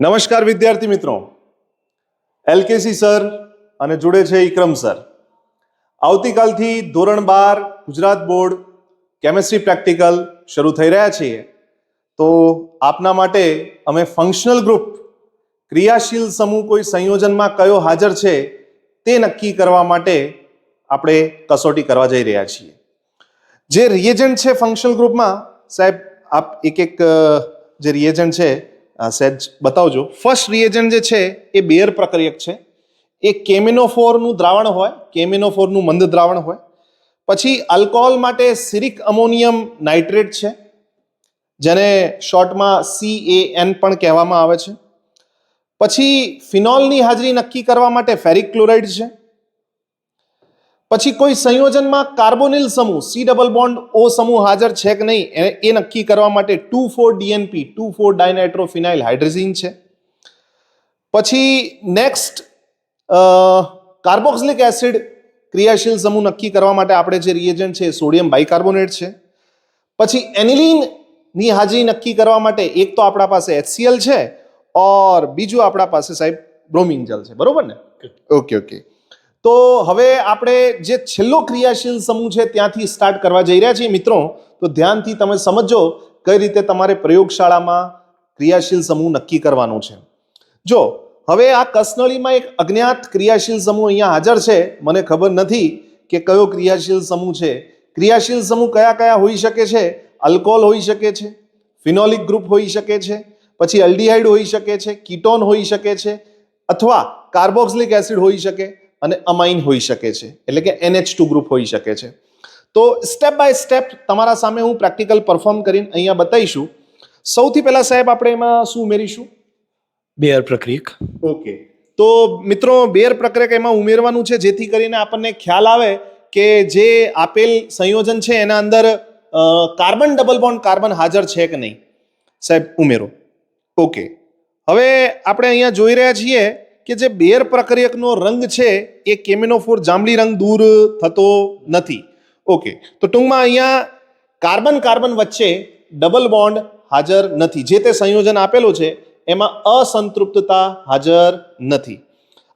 નમસ્કાર વિદ્યાર્થી મિત્રો. એલકેસી સર અને જોડે છે ઇક્રમ સર. આવતીકાલથી ધોરણ બાર ગુજરાત બોર્ડ કેમેસ્ટ્રી પ્રેક્ટિકલ શરૂ થઈ રહ્યા છીએ. તો આપના માટે અમે ફંક્શનલ ગ્રુપ ક્રિયાશીલ સમૂહ કોઈ સંયોજનમાં કયો હાજર છે તે નક્કી કરવા માટે આપણે કસોટી કરવા જઈ રહ્યા છીએ. જે રિએજન્ટ છે ફંક્શનલ ગ્રુપમાં સાહેબ, આપ એક એક જે રિએજન્ટ છે સહેજ બતાવજો. ફર્સ્ટ રિએજન્ટ જે છે એ બેર પ્રક્રિયક છે. એ કેમિનોફોરનું દ્રાવણ હોય કેમિનોફોરનું મંદ દ્રાવણ હોય. પછી આલ્કોહોલ માટે સિરિક અમોનિયમ નાઇટ્રેટ છે, જેને શોર્ટમાં સી એ એન પણ કહેવામાં આવે છે. પછી ફિનોલની હાજરી નક્કી કરવા માટે ફેરિક ક્લોરાઇડ છે. પછી કોઈ સંયોજનમાં કાર્બોનિલ સમૂહ સી ડબલ બોન્ડ ઓ સમૂહ હાજર છે કે નહીં એ- નક્કી કરવા માટે two four DNP two four dinitrophenyl hydrazine છે. પછી નેક્સ્ટ કાર્બોક્સિલિક એસિડ ક્રિયાશીલ સમૂહ નક્કી કરવા માટે આપણે જે રિએજન્ટ છે સોડિયમ બાયકાર્બોનેટ છે. પછી એનિલિનની હાજરી નક્કી કરવા માટે એક તો આપણા પાસે એચસીએલ છે ઓર બીજું આપણા પાસે સાહેબ બ્રોમિન જલ છે. બરોબર ને? ઓકે ઓકે તો હવે આપણે જે છેલ્લો ક્રિયાશીલ સમૂહ છે ત્યાંથી સ્ટાર્ટ કરવા જઈ રહ્યા છીએ. મિત્રો, તો ધ્યાનથી તમે સમજો કઈ રીતે તમારે પ્રયોગશાળામાં ક્રિયાશીલ સમૂહ નક્કી કરવાનો છે. જો, હવે આ કસનળીમાં એક અજ્ઞાત ક્રિયાશીલ સમૂહ અહીંયા હાજર છે. મને ખબર નથી કે કયો ક્રિયાશીલ સમૂહ છે. ક્રિયાશીલ સમૂહ કયા કયા હોઈ શકે છે? અલ્કોહોલ હોઈ શકે છે, ફિનોલિક ગ્રુપ હોઈ શકે છે, પછી એલ્ડિહાઇડ હોઈ શકે છે, કીટોન હોઈ શકે છે, અથવા કાર્બોક્સિલિક એસિડ હોઈ શકે અને અમાઇન હોઈ શકે છે એટલે કે એનએચ ટુ ગ્રુપ હોઈ શકે છે. તો સ્ટેપ બાય સ્ટેપ તમારા સામે હું પ્રેક્ટિકલ પરફોર્મ કરીને અહીંયા બતાવીશું. સૌથી પહેલાં સાહેબ આપણે એમાં શું ઉમેરીશું? બેર પ્રક્રિયક. ઓકે તો મિત્રો બેર પ્રક્રિયક એમાં ઉમેરવાનું છે જેથી કરીને આપણને ખ્યાલ આવે કે જે આપેલ સંયોજન છે એના અંદર કાર્બન ડબલ બોન્ડ કાર્બન હાજર છે કે નહીં? સાહેબ ઉમેરો. ઓકે હવે આપણે અહીંયા જોઈ રહ્યા છીએ કે જે બેર પ્રક્રિયકનો રંગ છે એ કેમિનોફોર જાંબલી રંગ દૂર થતો નથી. ઓકે તો ટૂંકમાં અહીંયા કાર્બન કાર્બન વચ્ચે ડબલ બોન્ડ હાજર નથી. જે તે સંયોજન આપેલું છે, એમાં અસંતૃપ્તતા હાજર નથી.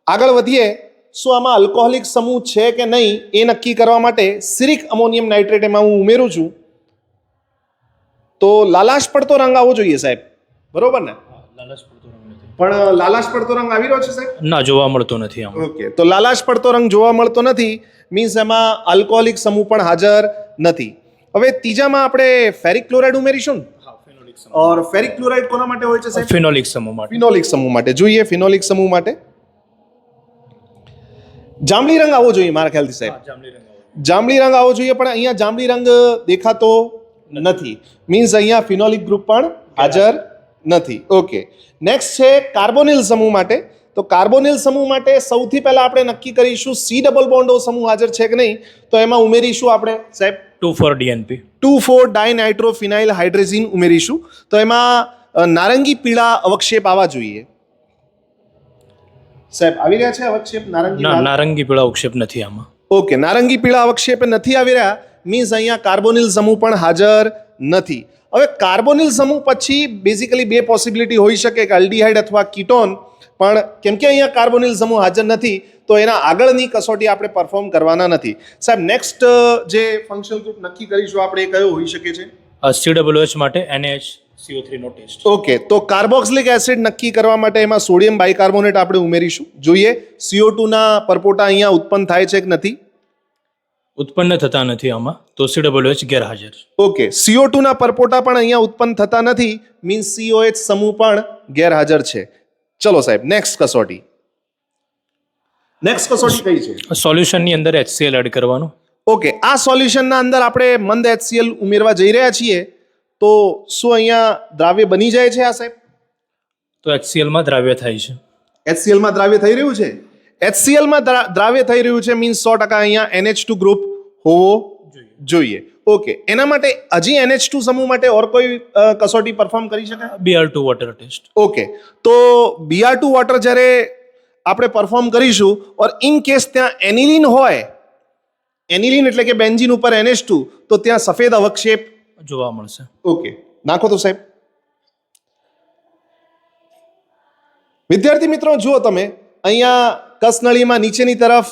આગળ વધીએ, શું આમાં આલ્કોહોલિક સમૂહ છે કે નહીં એ નક્કી કરવા માટે સિરિક અમોનિયમ નાઇટ્રેટ એમાં હું ઉમેરું છું? તો લાલાશ પડતો રંગ આવવો જોઈએ સાહેબ. બરોબર ને? પણ લાલાશ પડતો રંગ આવી રહ્યો છે સાહેબ? ના જોવા મળતો નથી આમ. ઓકે તો લાલાશ પડતો રંગ જોવા મળતો નથી મીન્સ એમાં આલ્કોહોલિક સમૂહ પણ હાજર નથી. હવે ત્રીજામાં આપણે ફેરિક ક્લોરાઇડ ઉમેરીશું ને? ઓર ફેરિક ક્લોરાઇડ કોના માટે હોય છે સાહેબ? ફિનોલિક સમૂહ માટે. ફિનોલિક સમૂહ માટે. જોઈએ ફિનોલિક સમૂહ માટે. જાંબલી રંગ આવવો જોઈએ મારા ખ્યાલથી સાહેબ. જાંબલી રંગ આવવો જોઈએ. પણ અહીંયા જાંબલી રંગ દેખાતો નથી. મીન્સ અહીંયા ફિનોલિક ગ્રુપ પણ હાજર નથી. ઓકે નેક્સ્ટ છે કાર્બોનિલ સમૂહ માટે. તો કાર્બોનિલ સમૂહ માટે સૌથી પહેલાં આપણે નક્કી કરીશું સી ડબલ બોન્ડો સમૂહ હાજર છે કે નહીં? તો એમાં ઉમેરીશું આપણે સાહેબ? Two four DNP two four dinitrophenyl hydrazine ઉમેરીશું. તો એમાં નારંગી પીળા અવક્ષેપ આવવા જોઈએ. સાહેબ આવી રહ્યા છે અવક્ષેપ? નારંગી નારંગી પીળા અવક્ષેપ નથી આમાં. ઓકે નારંગી પીળા અવક્ષેપ નથી આવી રહ્યા. મીન્સ અહીંયા કાર્બોનિલ સમૂહ પણ હાજર નથી. હવે કાર્બોનિલ સમૂહ પછી બેઝિકલી બે પોસિબિલિટી હોઈ શકે કે અલ્ડીહાઇડ અથવા કીટોન પણ કેમ કે અહીંયા કાર્બોનિલ સમૂહ હાજર નથી તો એના આગળની કસોટી આપણે પરફોર્મ કરવાના નથી. સાહેબ નેક્સ્ટ જે ફંક્શનલ ગ્રુપ નક્કી કરીશું આપણે એ કયો હોઈ શકે છે? સી ડબલ એચ માટે એનએચ સીઓ થ્રીનો ટેસ્ટ ઓકે તો કાર્બોક્સિલિક એસિડ નક્કી કરવા માટે એમાં સોડિયમ બાયકાર્બોનેટ આપણે ઉમેરીશું. જોઈએ સીઓ ટુના પરપોટા અહીંયા ઉત્પન્ન થાય છે કે નથી? ઉત્પન્ન થતા નથી આમાં. તો સી ડબલ એચ ગેરહાજર. ઓકે CO2 ના પરપોટા પણ અહીંયા ઉત્પન્ન થતા નથી મીન્સ COH સમૂહ પણ ગેરહાજર છે. ચલો સાહેબ નેક્સ્ટ કસોટી. નેક્સ્ટ કસોટી કઈ છે? સોલ્યુશનની અંદર એચસીએલ એડ કરવાનું. ઓકે આ સોલ્યુશનના અંદર આપણે મંદ HCl ઉમેરવા જઈ રહ્યા છીએ. તો શું અહીંયા દ્રાવ્ય બની જાય છે આ સાહેબ? તો એચસીએલમાં દ્રાવ્ય થાય છે. HCl માં દ્રાવ્ય થઈ રહ્યું છે? HCl માં દ્રા- દ્રાવ્ય થઈ રહ્યું છે મીન્સ સો ટકા અહીંયા એનએચ ટુ ગ્રુપ હોવો જોઈએ. ઓકે એના માટે હજી NH2 સમૂહ માટે ઓર કોઈ કસોટી પરફોર્મ કરી શકાય? BR two water test okay તો બીઆર ટુ વોટર જ્યારે આપણે પરફોર્મ કરીશું ઓર ઇન કેસ ત્યાં એનિલિન હોય એનિલિન એટલે કે બેન્ઝિન ઉપર એનએચ ટુ તો ત્યાં સફેદ અવક્ષેપ જોવા મળશે. ઓકે નાખો તો સાહેબ. વિદ્યાર્થી મિત્રો જુઓ તમે અહીંયા કસનળીમાં નીચેની તરફ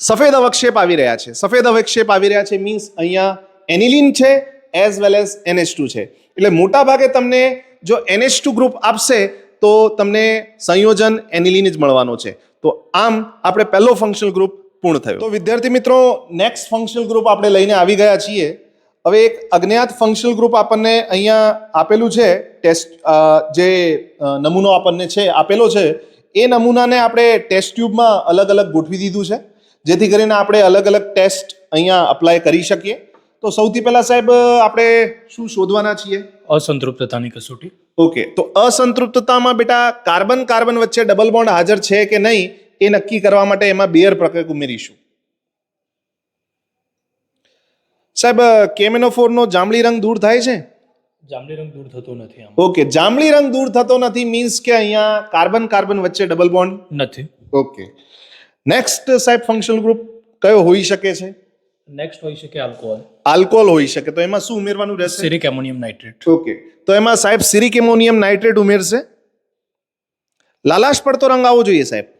સફેદ અવક્ષેપ આવી રહ્યા છે. સફેદ અવક્ષેપ આવી રહ્યા છે મીન્સ અહીંયા એનિલિન છે as well as NH two છે. એટલે મોટા ભાગે તમને જો એનએચ ટુ ગ્રુપ આપશે તો તમને સંયોજન એનિલિન જ મળવાનો છે. તો આમ આપણે પહેલો ફંક્શનલ ગ્રુપ પૂર્ણ થયો. તો વિદ્યાર્થી મિત્રો નેક્સ્ટ ફંક્શનલ ગ્રુપ આપણે લઈને આવી ગયા છીએ. હવે એક અજ્ઞાત ફંક્શનલ ગ્રુપ આપણને અહીંયા આપેલું છે. ટેસ્ટ જે નમૂનો આપણને છે, આપેલો છે. એ નમૂનાને આપણે ટેસ્ટ ટ્યુબમાં અલગ અલગ ગોઠવી દીધું છે. જેથી કરીને આપણે અલગ અલગ ટેસ્ટ અહીંયા અપ્લાય કરી શકીએ. તો સૌથી પહેલા સાહેબ આપણે શું શોધવાના છીએ? અસંતૃપ્તતાની કસોટી. ઓકે તો અસંતૃપ્તતામાં બેટા કાર્બન કાર્બન વચ્ચે ડબલ બોન્ડ હાજર છે કે નહીં એ નક્કી કરવા માટે એમાં બેયર પ્રક્રિયા ઉમેરીશું. સાહેબ કેમેનોફોરનો જાંબલી રંગ દૂર થાય છે? જાંબલી રંગ દૂર થતો નથી ઓકે જાંબલી રંગ દૂર થતો નથી મીન્સ કે અહીંયા કાર્બન કાર્બન વચ્ચે ડબલ બોન્ડ નથી. ઓકે નેક્સ્ટ સાહેબ ફંક્શનલ ગ્રુપ કયો હોઈ શકે છે? નેક્સ્ટ હોઈ શકે આલ્કોહોલ આલ્કોહોલ હોઈ શકે. તો એમાં શું ઉમેરવાનું રહેશે? સિરિક એમોનિયમ નાઇટ્રેટ ઓકે તો એમાં સાહેબ સિરિક એમોનિયમ નાઇટ્રેટ ઉમેરશે? લાલાશ પડતો રંગ આવવો જોઈએ સાહેબ.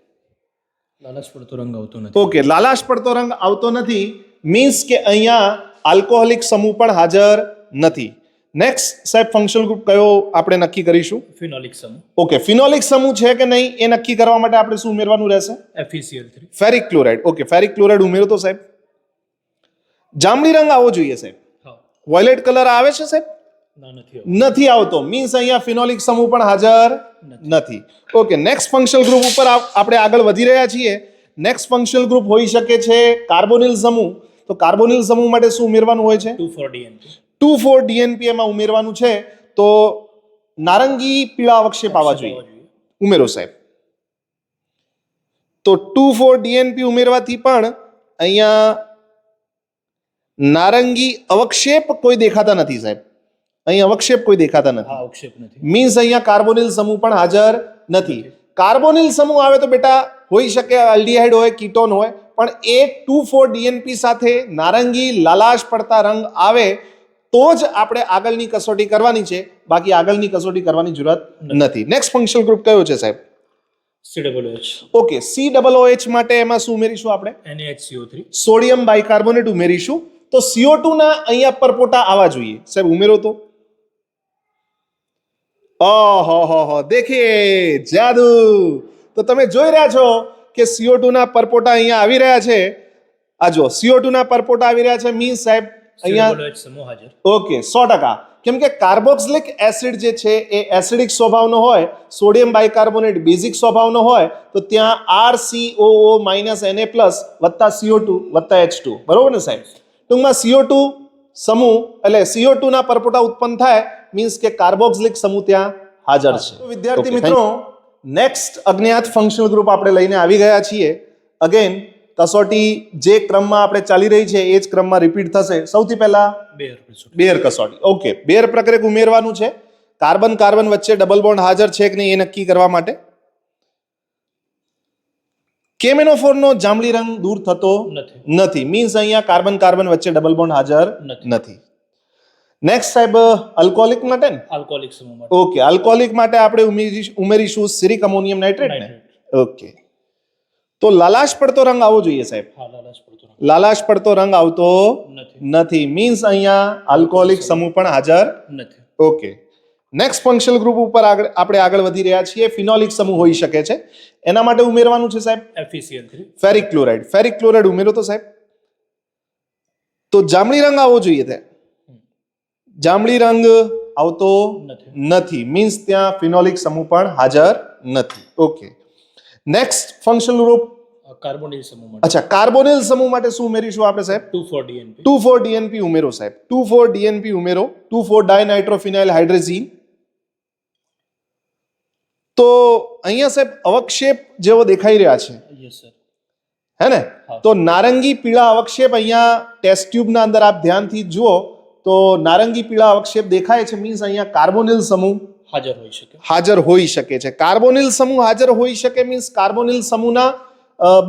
લાલાશ પડતો રંગ આવતો નથી. ઓકે લાલાશ પડતો રંગ આવતો નથી. મીન્સ કે અહીંયા આલ્કોહોલિક સમૂહ પણ હાજર નથી. નેક્સ્ટ સાહેબ ફંક્શનલ ગ્રુપ કયો આપણે નક્કી કરીશું? ફિનોલિક સમૂહ. ઓકે ફિનોલિક સમૂહ છે કે નહીં એ નક્કી કરવા માટે આપણે શું ઉમેરવાનું રહેશે? FeCl three ferric chloride okay ferric chloride ઉમેરો તો સાહેબ. જાંબલી રંગ આવવો જોઈએ સાહેબ. વોયલેટ કલર આવે છે સાહેબ? નથી આવતો. મીન્સ અહીંયા ફિનોલિક સમૂહ પણ હાજર નથી. ઓકે નેક્સ્ટ ફંક્શનલ ગ્રુપ ઉપર આપણે આગળ વધી રહ્યા છીએ. નેક્સ્ટ ફંક્શનલ ગ્રુપ હોઈ શકે છે કાર્બોનિલ સમૂહ. તો કાર્બોનિલ સમૂહ માટે શું ઉમેરવાનું હોય છે? Two four DNP two four DNP એમાં ઉમેરવાનું છે તો નારંગી પીળા અવક્ષેપ આવવા જોઈએ. ઉમેરો સાહેબ. તો ટુ ફોર ડીએનપી ઉમેરવાથી પણ અહીંયા નારંગી અવક્ષેપ કોઈ દેખાતા નથી સાહેબ. અહીં અવક્ષેપ કોઈ દેખાતા નથી. અવક્ષેપ નથી. મીન્સ અહીંયા કાર્બોનિલ સમૂહ પણ હાજર નથી. કાર્બોનિલ સમૂહ આવે તો બેટા હોઈ શકે અલ્ડીહાઇડ હોય કીટોન હોય પણ એ ટુ ફોર ડીએનપી સાથે નારંગી લાલાશ પડતા રંગ આવે તો જ આપણે આગળની કસોટી કરવાની છે. બાકી આગળની કસોટી કરવાની જરૂરત નથી. નેક્સ્ટ ફંક્શનલ ગ્રુપ કયો છે સાહેબ? C double H okay C double H માટે એમાં શું ઉમેરીશું આપણે? થ્રી સોડિયમ બાયકાર્બોનેટ ઉમેરીશું. તો સીઓ ના અહીંયા પરપોટા આવવા જોઈએ. સાહેબ ઉમેરો તો. ઓહો હો હો દેખીએ જાદુ. તો તમે જોઈ રહ્યા છો કે સીઓ ના પરપોટા અહીંયા આવી રહ્યા છે. આ જો સીઓ ટુ ના પરપોટા આવી રહ્યા છે. મીન્સ સાહેબ અહીંયા સમૂહ હાજર. ઓકે સો ટકા. કેમ કે કાર્બોક્સિલિક એસિડ જે છે એ એસિડિક સ્વભાવનો હોય સોડિયમ બાયકાર્બોનેટ બેઝિક સ્વભાવનો હોય તો ત્યાં R CO minus NA plus વત્તા સીઓ ટુ વત્તા એચ ટુ બરોબર ને સાહેબ? ટૂંકમાં સીઓ ટુ સમૂહ એટલે સીઓ ટુ ના પરપોટા ઉત્પન્ન થાય મીન્સ કે કાર્બોક્સિલિક સમૂહ ત્યાં હાજર છે. વિદ્યાર્થી મિત્રો નેક્સ્ટ અજ્ઞાત ફંક્શનલ ગ્રુપ આપણે લઈને આવી ગયા છીએ. અગેન કસોટી જે ક્રમમાં આપણે ચાલી રહી છે એ જ ક્રમમાં રિપીટ થશે. સૌથી પહેલા બેર બેર કસોટી. ઓકે બેર પ્રક્રિયક ઉમેરવાનું છે. કાર્બન કાર્બન વચ્ચે ડબલ બોન્ડ હાજર છે કે નહીં એ નક્કી કરવા માટે. કેમેનોફોરનો જાંબલી રંગ દૂર થતો નથી. મીન્સ અહીંયા કાર્બન કાર્બન વચ્ચે ડબલ બોન્ડ હાજર નથી. નેક્સ્ટ સાહેબ આલ્કોહોલિક માટે ને? આલ્કોહોલિક સમૂહ માટે. ઓકે આલ્કોહોલિક માટે આપણે ઉમેરીશ- ઉમેરીશું સિરિક અમોનિયમ નાઇટ્રેટ ને? ઓકે તો લાલાશ પડતો રંગ આવવો જોઈએ સાહેબ. લાલાશ પડતો રંગ. આવતો નથી. મીન્સ અહીંયા આલ્કોહોલિક સમૂહ પણ હાજર નથી. ઓકે નેક્સ્ટ ફંક્શનલ ગ્રુપ ઉપર આગળ આપણે આગળ વધી રહ્યા છીએ. ફિનોલિક સમૂહ હોઈ શકે છે. એના માટે ઉમેરવાનું છે સાહેબ? FeCl ferric chloride ferric chloride ઉમેરો તો સાહેબ. તો જાંબળી રંગ આવવો જોઈએ તે. જાંબળી રંગ આવતો નથી. મીન્સ ત્યાં ફિનોલિક સમૂહ પણ હાજર નથી. Okay next functional group carbonyl સમૂહ માટે. અચ્છા કાર્બોનિલ સમૂહ માટે શું ઉમેરીશું આપણે સાહેબ? Two four DNP two four DNP ઉમેરો સાહેબ. ટુ ફોર ડીએનપી ઉમેરો. ટુ ફોર ડાયનાઇટ્રોફિનાઇલ હાઇડ્રેઝીન તો અહીંયા સાહેબ અવક્ષેપ જેવો દેખાઈ રહ્યા છે. યસ સર હે ને? તો નારંગી પીળા અવક્ષેપ અહીંયા ટેસ્ટ ટ્યુબના અંદર આપ ધ્યાનથી જુઓ તો નારંગી પીળા અવક્ષેપ દેખાય છે મીન્સ અહીંયા કાર્બોનિલ સમૂહ. હાજર હોઈ શકે. હાજર હોઈ શકે છે. કાર્બોનિલ સમૂહ હાજર હોઈ શકે મીન્સ કાર્બોનિલ સમૂહના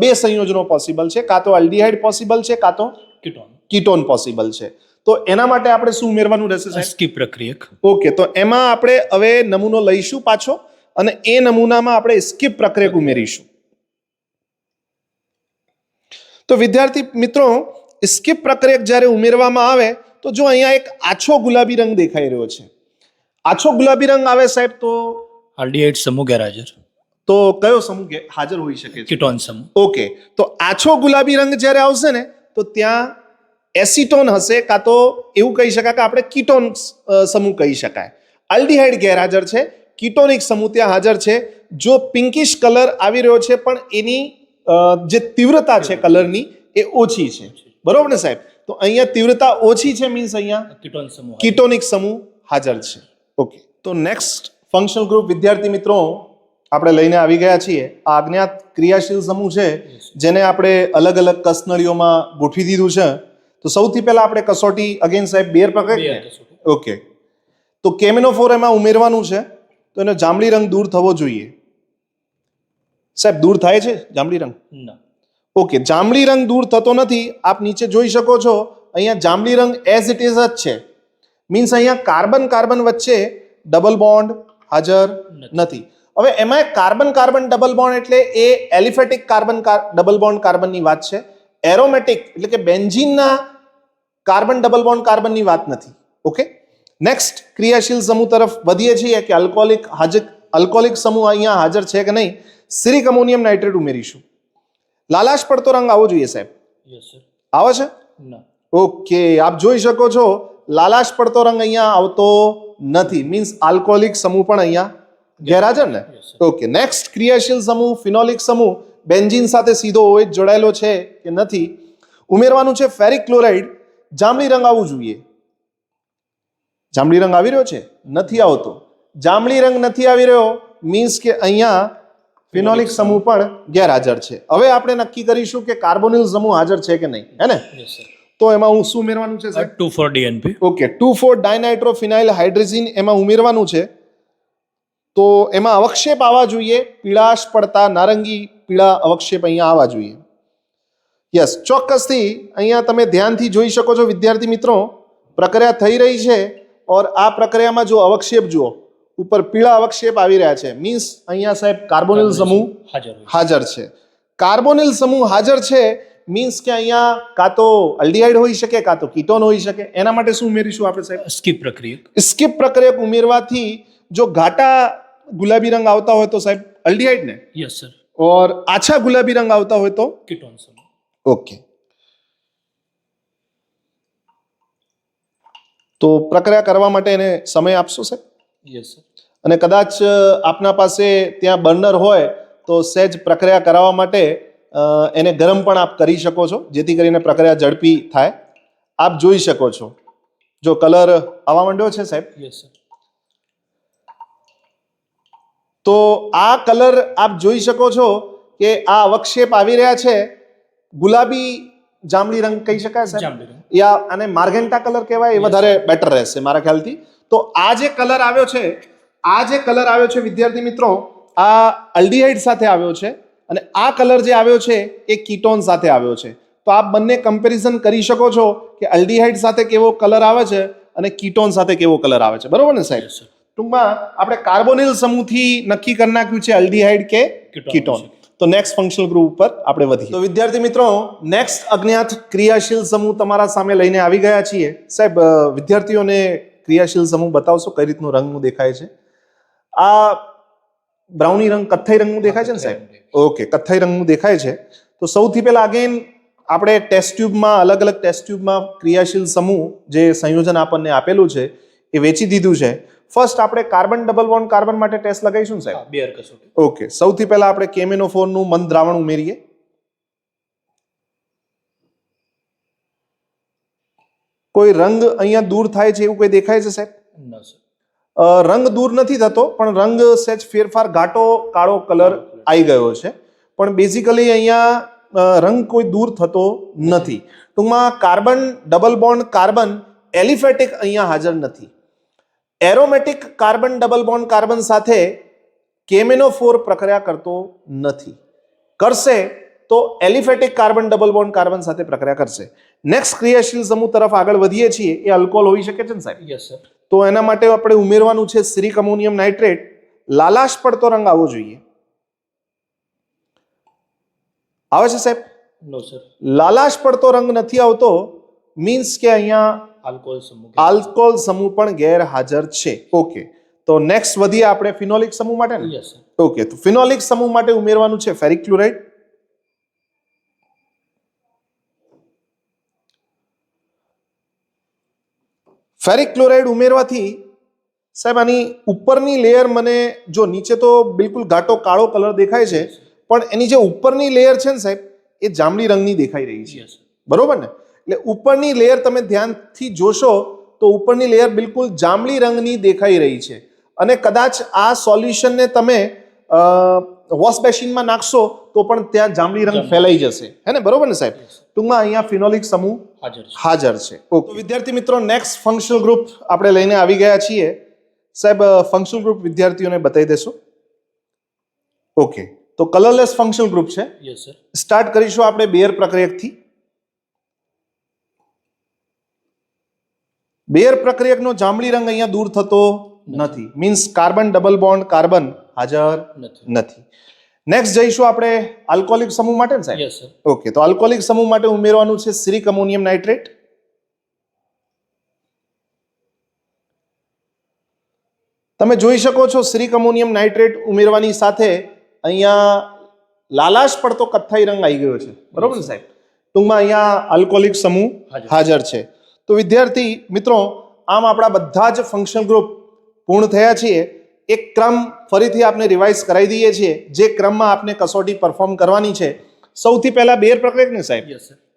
બે સંયોજનો પોસિબલ છે. કાં તો અલ્ડીહાઇડ પોસિબલ છે કાં તો કીટોન કીટોન પોસિબલ છે. તો એના માટે આપણે શું ઉમેરવાનું રહેશે સ્કીપ પ્રક્રિયક. ઓકે તો એમાં આપણે હવે નમૂનો લઈશું પાછો અને એ નમૂનામાં આપણે સ્કીપ પ્રક્રિયક ઉમેરીશું. તો વિદ્યાર્થી મિત્રો સ્કીપ પ્રક્રિયક જ્યારે ઉમેરવામાં આવે તો જો અહીંયા એક આછો ગુલાબી રંગ દેખાઈ રહ્યો છે. આછો ગુલાબી રંગ આવે સાહેબ તો? આલ્ડીહાઇડ સમૂહ ગેરહાજર. તો કયો સમૂહ હાજર હોઈ શકે કીટોન સમૂહ. ઓકે તો આછો ગુલાબી રંગ જ્યારે આવશે ને તો ત્યાં એસિટોન હશે કાં તો એવું કહી શકાય કે આપણે કીટોન સમૂહ કહી શકાય. આલ્ડીહાઇડ ગેરહાજર છે કીટોનિક સમૂહ ત્યાં હાજર છે. જો પિંકિશ કલર આવી રહ્યો છે પણ એની જે તીવ્રતા છે કલરની એ ઓછી છે. બરોબર ને સાહેબ? તો અહીંયા તીવ્રતા ઓછી છે મીન્સ અહીંયા કીટોન સમૂહ કીટોનિક સમૂહ હાજર છે. ઓકે તો નેક્સ્ટ ફંક્શનલ ગ્રુપ વિદ્યાર્થી મિત્રો આપણે લઈને આવી ગયા છીએ. આ અજ્ઞાત ક્રિયાશીલ સમૂહ છે જેને આપણે અલગ અલગ કસનળીઓમાં ગોઠવી દીધું છે. તો સૌથી પહેલા આપણે કસોટી અગેન સાહેબ બેર બે ઓકે તો કેમેનોફોર એમાં ઉમેરવાનું છે તો એનો જાંબલી રંગ દૂર થવો જોઈએ. સાહેબ દૂર થાય છે જાંબલી રંગ? ઓકે જાંબલી રંગ દૂર થતો નથી. આપ નીચે જોઈ શકો છો અહીંયા જાંબલી રંગ એઝ ઇટ ઇઝ જ છે. મીન્સ અહીંયા કાર્બન કાર્બન વચ્ચે ડબલ બોન્ડ હાજર નથી. હવે એમાં કાર્બન કાર્બન ડબલ બોન્ડ એટલે એ એલિફેટિક કાર્બન ડબલ બોન્ડ કાર્બનની વાત છે. એરોમેટિક એટલે કે બેન્ઝિનના કાર્બન ડબલ બોન્ડ કાર્બનની વાત નથી. ઓકે નેક્સ્ટ ક્રિયાશીલ સમૂહ તરફ વધીએ છીએ કે આલ્કોહોલિક હાજર આલ્કોહોલિક સમૂહ અહીંયા હાજર છે કે નહીં? સિરિક અમોનિયમ નાઇટ્રેટ ઉમેરીશું. લાલાશ પડતો રંગ આવવો જોઈએ સાહેબ. આવે છે? ઓકે આપ જોઈ શકો છો લાલાશ પડતો રંગ અહીંયા આવતો નથી. મીન્સ આલ્કોહોલિક સમૂહ પણ અહીંયા ગેરહાજર ને? ઓકે નેક્સ્ટ ક્રિયાશીલ સમૂહ ફિનોલિક સમૂહ. બેન્ઝીન સાથે સીધો હોય જોડાયેલો છે કે નથી? ઉમેરવાનું છે ફેરિક ક્લોરાઇડ જાંબલી રંગ આવવું જોઈએ. જાંબલી રંગ આવી રહ્યો છે? નથી આવતો. જાંબલી રંગ નથી આવી રહ્યો મીન્સ કે અહીંયા ફિનોલિક સમૂહ પણ ગેરહાજર છે. હવે આપણે નક્કી કરીશું કે કાર્બોનિલ સમૂહ હાજર છે કે નહીં. હે ને? તો એમાં હું શું ઉમેરવાનું છે સાહેબ? Two four DNP okay two four dinitrophenyl hydrazine એમાં ઉમેરવાનું છે. તો એમાં અવક્ષેપ આવવા જોઈએ પીળાશ પડતા નારંગી પીળા અવક્ષેપ અહીંયા આવવા જોઈએ. યસ ચોક્કસથી અહીંયા તમે ધ્યાનથી જોઈ શકો છો વિદ્યાર્થી મિત્રો. પ્રક્રિયા થઈ રહી છે ઓર આ પ્રક્રિયામાં જો અવક્ષેપ જુઓ ઉપર પીળા અવક્ષેપ આવી રહ્યા છે. મીન્સ અહીંયા સાહેબ કાર્બોનિલ સમૂહ હાજર હાજર છે. કાર્બોનિલ સમૂહ હાજર છે મીન્સ કે અહીંયા કાં તો અલ્ડિહાઇડ હોઈ શકે કાં તો કીટોન હોઈ શકે. એના માટે શું ઉમેરીશું આપણે સાહેબ? સ્કીપ પ્રક્રિયક. સ્કીપ પ્રક્રિયક ઉમેરવાથી જો ઘાટા ગુલાબી રંગ આવતા હોય તો સાહેબ અલ્ડિહાઇડ ને? યસ સર ઓર આછા ગુલાબી રંગ આવતા હોય તો? કીટોન સમૂહ ઓકે. તો પ્રક્રિયા કરવા માટે એને સમય આપશો સાહેબ? યસ સર અને કદાચ આપના પાસે ત્યાં બર્નર હોય તો સહેજ પ્રક્રિયા કરાવવા માટે એને ગરમ પણ આપ કરી શકો છો જેથી કરીને પ્રક્રિયા ઝડપી થાય. આપ જોઈ શકો છો. જો કલર આવવા માંડ્યો છે સાહેબ? યસ સર તો આ કલર આપ જોઈ શકો છો કે આ અવક્ષેપ આવી રહ્યા છે. ગુલાબી જાંબલી રંગ કહી શકાય સાહેબ? યા અને માર્ગેન્ટા કલર કહેવાય એ વધારે બેટર રહેશે મારા ખ્યાલથી. તો આ જે કલર આવ્યો છે આ જે કલર આવ્યો છે વિદ્યાર્થી મિત્રો આ અલ્ડીહાઇડ સાથે આવ્યો છે. અને આ કલર જે આવ્યો છે એ કીટોન સાથે આવ્યો છે. તો આપ બંને કમ્પેરિઝન કરી શકો છો કે અલ્ડીહાઇડ સાથે કેવો કલર આવે છે અને કીટોન સાથે કેવો કલર આવે છે. બરોબર ને સાહેબ? ટૂંકમાં આપણે કાર્બોનિલ સમૂહથી નક્કી કરી નાખ્યું છે અલ્ડીહાઇડ કે કીટોન. તો નેક્સ્ટ ફંક્શનલ ગ્રુપ ઉપર આપણે વધીએ. તો વિદ્યાર્થી મિત્રો નેક્સ્ટ અજ્ઞાત ક્રિયાશીલ સમૂહ તમારા સામે લઈને આવી ગયા છીએ. સાહેબ વિદ્યાર્થીઓને ક્રિયાશીલ સમૂહ બતાવશો કઈ રીતનું રંગનું દેખાય છે? આ બ્રાઉની રંગ કથ્થઈ રંગનું દેખાય છે ને સાહેબ? ઓકે કથ્થઈ રંગનું દેખાય છે. તો સૌથી પહેલા અગેન આપણે ટેસ્ટ ટ્યુબમાં અલગ અલગ ટેસ્ટ ટ્યુબમાં ક્રિયાશીલ સમૂહ જે સંયોજન આપણને આપેલું છે એ વેચી દીધું છે. ફર્સ્ટ આપણે કાર્બન ડબલ બોન્ડ કાર્બન માટે ટેસ્ટ લગાવીશું ને સાહેબ? બેર કસોટી ઓકે સૌથી પહેલા આપણે કેમેનોફોનનું મંદ દ્રાવણ ઉમેરીએ. કોઈ રંગ અહીંયા દૂર થાય છે એવું કોઈ દેખાય છે સાહેબ? ના સર રંગ દૂર નથી થતો, પણ રંગ સેજ ફેરફાર ઘાટો કાળો કલર આવી ગયો છે. પણ બેઝિકલી અહીંયા રંગ કોઈ દૂર થતો નથી. ટૂંકમાં carbon double bond carbon aliphatic અહીંયા હાજર નથી. Aromatic carbon double bond carbon સાથે કેમેનોફોર પ્રક્રિયા કરતો નથી. કરશે તો aliphatic carbon double bond carbon સાથે પ્રક્રિયા કરશે. નેક્સ્ટ ક્રિયાશીલ સમૂહ તરફ આગળ વધીએ છીએ. એ અલ્કોહોલ હોઈ શકે છે ને સાહેબ? યસ સર તો એના માટે આપણે ઉમેરવાનું છે સિરિક અમોનિયમ નાઇટ્રેટ. લાલાશ પડતો રંગ આવવો જોઈએ. આવે છે સાહેબ? નો સર લાલાશ પડતો રંગ નથી આવતો મીન્સ કે અહીંયા આલ્કોહોલ સમૂહ આલ્કોહોલ સમૂહ પણ ગેરહાજર છે. ઓકે તો નેક્સ્ટ વધીએ આપણે ફિનોલિક સમૂહ માટે ઓકે તો ફિનોલિક સમૂહ માટે ઉમેરવાનું છે ફેરિક ક્લોરાઇડ ફેરિક ક્લોરાઇડ ઉમેરવાથી સાહેબ આની ઉપરની લેયર મને જો નીચે તો બિલકુલ ઘાટો કાળો કલર દેખાય છે પણ એની જે ઉપરની લેયર છે ને સાહેબ એ જાંબલી રંગની દેખાઈ રહી છે. બરોબર ને? એટલે ઉપરની લેયર તમે ધ્યાનથી જોશો તો ઉપરની લેયર બિલકુલ જાંબલી રંગની દેખાઈ રહી છે. અને કદાચ આ સોલ્યુશનને તમે વોશ બેસિનમાં નાખશો તો પણ ત્યાં જાંબલી રંગ ફેલાઈ જશે. હે ને? બરોબર ને સાહેબ? ટૂંકમાં અહીંયા ફિનોલિક સમૂહ હાજર છે. ઓકે વિદ્યાર્થી મિત્રો નેક્સ્ટ ફંક્શનલ ગ્રુપ આપણે લઈને આવી ગયા છીએ. સાહેબ ફંક્શનલ ગ્રુપ વિદ્યાર્થીઓને બતાવી દેશો. ઓકે તો કલરલેસ ફંક્શનલ ગ્રુપ છે. સ્ટાર્ટ કરીશું આપણે બેર પ્રક્રિયકથી. બેર પ્રક્રિયકનો જાંબલી રંગ અહીંયા દૂર થતો નથી. Means carbon double bond carbon હાજર નથી. નેક્સ્ટ જઈશું આપણે આલ્કોહોલિક સમૂહ માટે ને સાહેબ? ઓકે તો આલ્કોહોલિક સમૂહ માટે ઉમેરવાનું છે સિરિક અમોનિયમ નાઇટ્રેટ તમે જોઈ શકો છો સિરિક અમોનિયમ નાઇટ્રેટ ઉમેરવાની સાથે અહીંયા લાલાશ પડતો કથ્થાઈ રંગ આવી ગયો છે. બરોબર ને સાહેબ? ટૂંકમાં અહીંયા આલ્કોહોલિક સમૂહ હાજર. હાજર છે. તો વિદ્યાર્થી મિત્રો આમ આપણા બધા જ ફંક્શન ગ્રુપ પૂર્ણ થયા છીએ. એક ક્રમ ફરીથી આપણે રિવાઇઝ કરાવી દઈએ છીએ જે ક્રમમાં આપણે કસોટી પરફોર્મ કરવાની છે. સૌથી પહેલા બેર પ્રક્રિયક ને સાહેબ?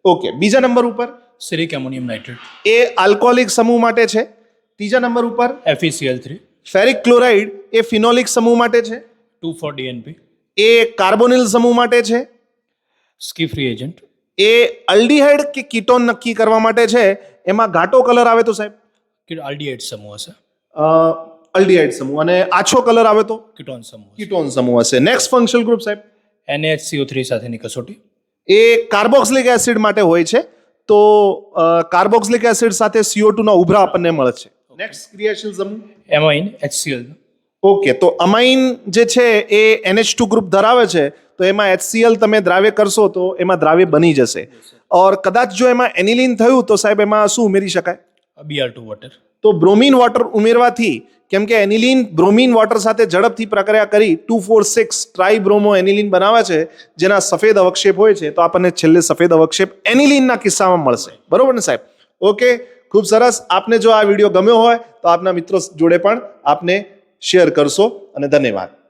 ઓકે બીજા નંબર ઉપર? સિરિક એમોનિયમ નાઇટ્રેટ એ આલ્કોહોલિક સમૂહ માટે છે. ત્રીજા નંબર ઉપર? એફઈસીએલ થ્રી ફેરિક ક્લોરાઇડ એ ફિનોલિક સમૂહ માટે છે. ટુ ફોર ડીએનપી એ કાર્બોનિલ સમૂહ માટે છે. સ્કીફ એજન્ટ એ અલ્ડીહાઇડ કે કીટોન નક્કી કરવા માટે છે. એમાં ઘાટો કલર આવે તો સાહેબ? આલ્ડીહાઇડ સમૂહ હશે. અલ્ડીહાઇડ સમૂહ. અને આછો કલર આવે તો? કીટોન સમૂહ કીટોન સમૂહ હશે. નેક્સ્ટ ફંક્શનલ ગ્રુપ સાહેબ? એનએચસીઓ થ્રી સાથેની કસોટી. એ કાર્બોક્સિલિક એસિડ માટે હોય છે. તો કાર્બોક્સિલિક એસિડ સાથે CO2 ના ઉભરા આપણને મળે છે. નેક્સ્ટ ક્રિયાશીલ સમૂહ? એમાઇન એચસીએલ ઓકે તો અમાઇન જે છે એ NH2 ગ્રુપ ધરાવે છે. તો એમાં HCl તમે દ્રાવ્ય કરશો તો એમાં દ્રાવ્ય બની જશે. ઓર કદાચ જો એમાં એનિલિન થયું તો સાહેબ એમાં શું ઉમેરી શકાય? બીઆર ટુ વોટર તો બ્રોમિન વોટર ઉમેરવાથી, કેમ કે એનિલિન બ્રોમિન વોટર સાથે ઝડપથી પ્રક્રિયા કરી two four six tribromo aniline બનાવે છે, જેના સફેદ અવક્ષેપ હોય છે, તો આપણને છેલ્લે સફેદ અવક્ષેપ એનિલિનના કિસ્સામાં મળશે. બરોબર ને સાહેબ? ઓકે, ખૂબ સરસ. આપને જો આ વીડિયો ગમ્યો હોય, તો આપના મિત્રો જોડે પણ આપને શેર કરશો, અને ધન્યવાદ.